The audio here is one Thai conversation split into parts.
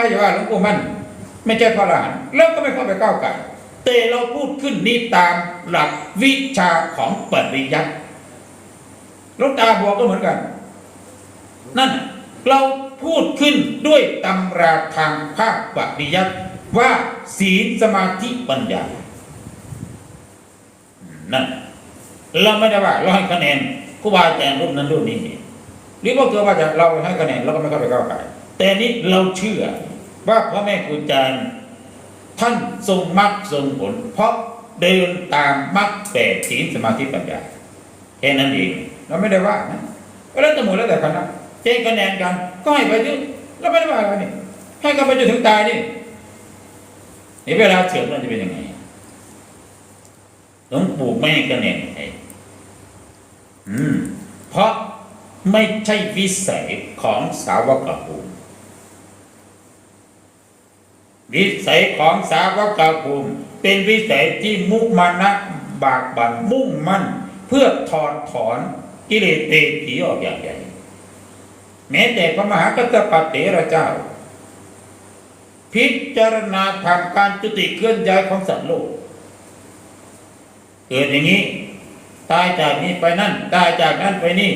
ถ้าจะว่าหลวงปู่มั่นไม่ใช่พระอรหันแล้วก็ไม่เข้าไปก้าวไก่แต่เราพูดขึ้นนี้ตามหลักวิชาของปริยัติหลวงตาบัวก็เหมือนกัน นั่นเราพูดขึ้นด้วยตำราทางภาคปริยัติว่าศีลสมาธิปัญญา นั่น เราไม่ได้ว่าเราให้คะแนนครูบาอาจารย์รูปนั้นรูปนี้หรือว่าเกิดว่าจะเราให้คะแนนเราก็ไม่เข้าไปก้าวไก่ แต่นี้เราเชื่อว่าพ่อแม่ครูอาจารย์ท่านทรงมรรคทรงผล เพราะเดินตามมรรคแปดศีลสมาธิปัญญาแค่นั้นเองเราไม่ได้ว่านะก็แล้วแต่หมดแล้วแต่คณะเจ๊คะแนนกัน ก็ให้ไปเถอะเราไม่ได้ว่าอะไรนี่ให้กันไปจนถึงตายนี่เห็นเวลาเฉื่อยมันจะเป็นยังไงหลวงปู่ไม่ให้คะแนนใครอืม เพราะไม่ใช่วิสัยของสาวกภูมิ วิสัยของสาวกภูมิ เป็นวิสัยที่มุมานะบากบันมุ่งมั่น เพื่อถอดถอนกิเลสเตผีออกอย่างใหญ่แม้แต่พระมหากัตปเตระเจ้า พิจารณาทางการจุติเคลื่อนย้ายของสัตว์โลก เกิดอย่างนี้ ตายจากนี้ไปนั่น ตายจากนั้นไปนี่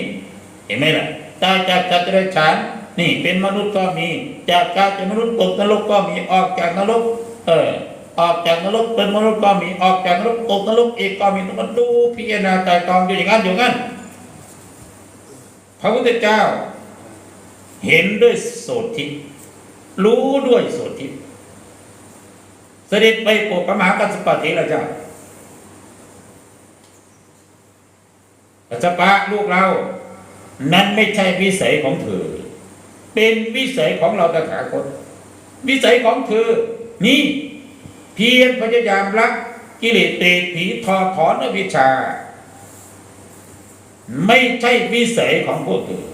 เห็นไหมล่ะ ตายจากจัตรฉาน นี่เป็นมนุษย์ก็มี จากการเป็นมนุษย์ตกนรกก็มีออกจากนรก เออออกจากนรกเป็นมนุษย์ก็มีออกจากนรกตกนรกอีกก็มีต้องมาดูพิจารณาใจตองอยู่อย่างนั้นอยู่งั้นพระพุทธเจ้า เห็นด้วยโสติรู้ด้วยโสติเสด็จไปโปรดพระมหากัสสปะเทระเจ้ากัจจปะลูกเรา นั้นไม่ใช่วิสัยของเธอ เป็นวิสัยของเราตถาคตวิสัยของเธอ นี่เพียรพยายามละกิเลสเตผีทอถอนอวิชา ไม่ใช่วิสัยของพวกเธอ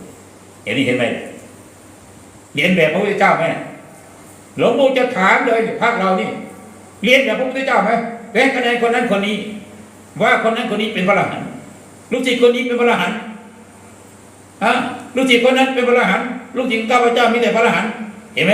เห็นนี่เห็นไหมเรียนแบบพระพุทธเจ้าไหมหลวงปู่จะถามเลยภาคเรานี่เรียนแบบพระพุทธเจ้าไหมแบ่งคะแนนคนนั้นคนนี้ ว่าคนนั้นคนนี้เป็นพระอรหันต์ลูกศิษย์คนนี้เป็นพระอรหันต์ฮะลูกศิษย์คนนั้นเป็นพระอรหันต์ ลูกศิษย์ข้าพเจ้ามีแต่พระอรหันต์เห็นไหม